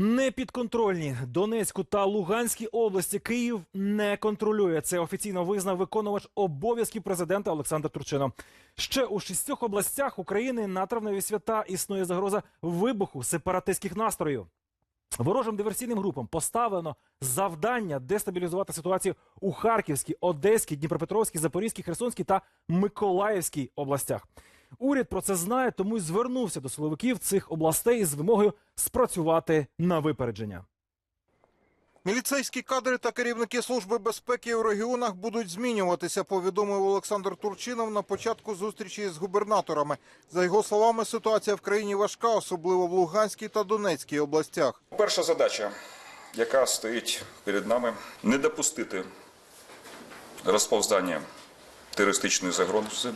Непідконтрольні Донецьку та Луганській області Київ не контролює. Це офіційно визнав виконувач обов'язків президента Олександр Турчинов. Ще у шістьох областях України на травневі свята існує загроза вибуху сепаратистських настроїв. Ворожим диверсійним групам поставлено завдання дестабілізувати ситуацію у Харківській, Одеській, Дніпропетровській, Запорізькій, Херсонській та Миколаївській областях. Уряд про це знає, тому й звернувся до силовиків цих областей з вимогою спрацювати на випередження. Міліцейські кадри та керівники служби безпеки у регіонах будуть змінюватися, повідомив Олександр Турчинов на початку зустрічі з губернаторами. За його словами, ситуація в країні важка, особливо в Луганській та Донецькій областях. Перша задача, яка стоїть перед нами, не допустити розповзання терористичної загрози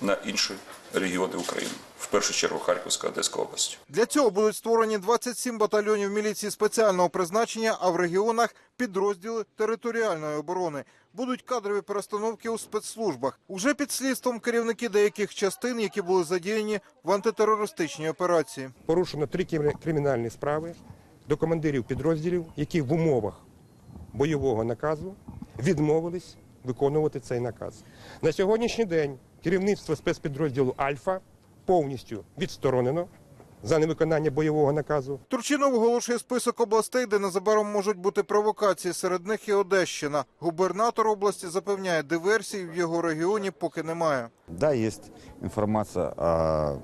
на інші регіони України, в першу чергу Харківська Одеська область. Для цього будуть створені 27 батальйонів міліції спеціального призначення, а в регіонах підрозділи територіальної оборони. Будуть кадрові перестановки у спецслужбах. Уже під слідством керівники деяких частин, які були задіяні в антитерористичній операції. порушено три кримі- кримінальні справи до командирів підрозділів, які в умовах бойового наказу відмовились виконувати цей наказ. На сьогоднішній день керівництво спецпідрозділу Альфа повністю відсторонено за невиконання бойового наказу. Турчинов оголошує список областей, де незабаром можуть бути провокації. Серед них і Одещина. Губернатор області запевняє, диверсій в його регіоні поки немає. Да, есть информация о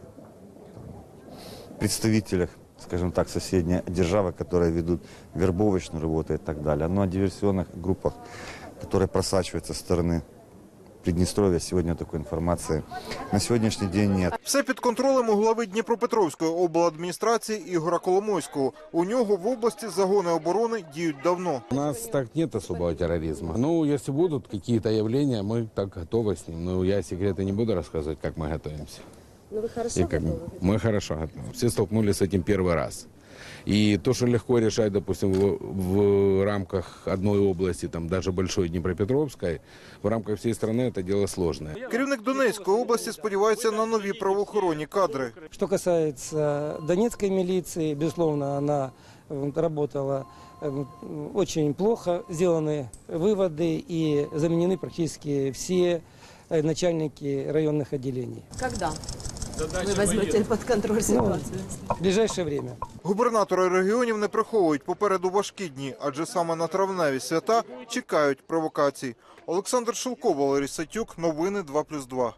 представителях, скажем так, соседней державы, которые ведут вербовочную работу и так далее. Но о диверсионных группах, которые просачиваются со стороны Приднестровья, сегодня такой информации на сегодняшний день нет. Все під контролем у глави Дніпропетровської обладміністрації Ігора Коломойського. У нього в області загони оборони діють давно. У нас так нет особого терроризма. Ну, если будут какие-то явления, мы так готовы с ним. Но я секреты не буду рассказывать, как мы готовимся. Ну вы хорошо И как готовы? мы хорошо готовы. Все столкнулись с этим первый раз. И то, что легко решать, допустим, в, в рамках одной области, там даже большой Днепропетровской, в рамках всей страны это дело сложное. Керівник Донецької області сподівається на нові правоохоронні кадри. Что касается Донецкой милиции, безусловно, она э, работала э, очень плохо. Сделаны выводы и заменены практически все э, начальники районных отделений. Когда Вы візьмете под контроль ситуацію. В ближайшее время. Губернатори регіонів не приховують попереду важкі дні, адже саме на травневі свята чекають провокацій. Олександр Шилко, Валерій Сатюк, новини 2+,2.